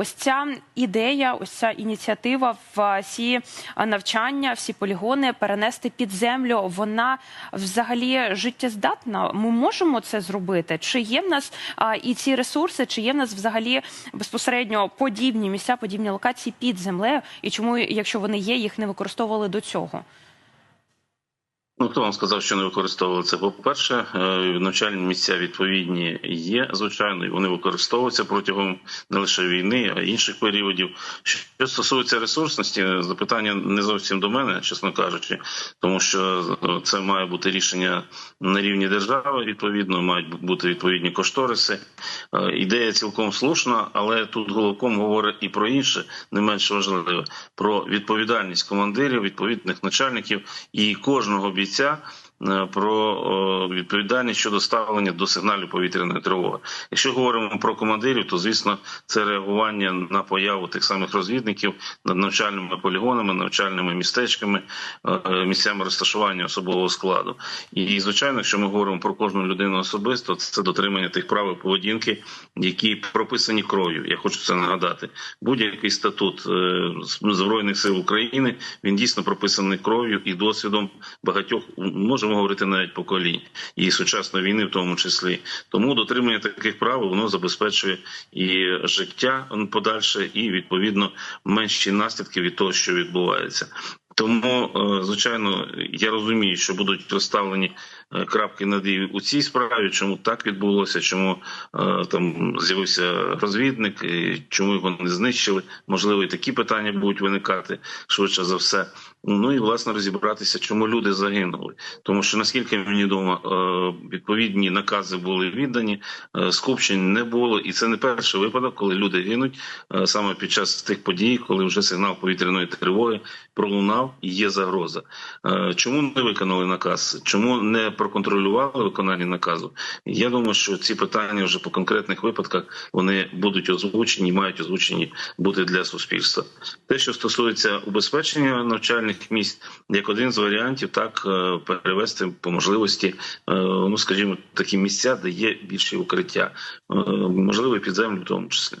ось ця ідея, ось ця ініціатива в всі навчання, всі полігони перенести під землю. Вона взагалі життєздатна. Ми можемо це зробити? Чи є в нас і ці ресурси, чи є в нас взагалі безпосередньо подібні місця, подібні локації під землею? І чому, якщо вони є, їх не використовували до цього? Ну, хто вам сказав, що не використовували це? По-перше, е, навчальні місця відповідні є, звичайно, і вони використовуються протягом не лише війни, а й інших періодів. Що стосується ресурсності, запитання не зовсім до мене, чесно кажучи, тому що е, це має бути рішення на рівні держави. Відповідно, мають бути відповідні кошториси. Е, Ідея цілком слушна, але тут головком говорить і про інше, не менш важливе про відповідальність командирів, відповідних начальників і кожного бійця е, про відповідальність щодо ставлення до сигналів повітряної тривоги. Якщо говоримо про командирів, то звісно це реагування на появу тих самих розвідників над навчальними полігонами, навчальними містечками, е, місцями розташування особового складу. І звичайно, якщо ми говоримо про кожну людину особисто, це дотримання тих правил поведінки, які прописані кров'ю. Я хочу це нагадати. Будь-який статут е, збройних сил України він дійсно прописаний кров'ю і досвідом багатьох можемо говорити навіть поколінь і сучасної війни, в тому числі. Тому дотримання таких правил воно забезпечує і життя подальше, і відповідно менші наслідки від того, що відбувається. Тому, звичайно, я розумію, що будуть розставлені крапки над «і» у цій справі, чому так відбулося, чому там з'явився розвідник, і чому його не знищили. Можливо, і такі питання будуть виникати швидше за все. Ну і власне розібратися, чому люди загинули, тому що наскільки мені відомо, відповідні накази були віддані, скупчень не було, і це не перший випадок, коли люди гинуть саме під час тих подій, коли вже сигнал повітряної тривоги пролунав є загроза. Чому не виконали наказ? Чому не проконтролювали виконання наказу? Я думаю, що ці питання вже по конкретних випадках вони будуть озвучені, мають озвучені бути для суспільства. Те, що стосується убезпечення навчальних місць, як один з варіантів, так перевести по можливості, ну скажімо, такі місця, де є більше укриття, можливо, і під землю в тому числі.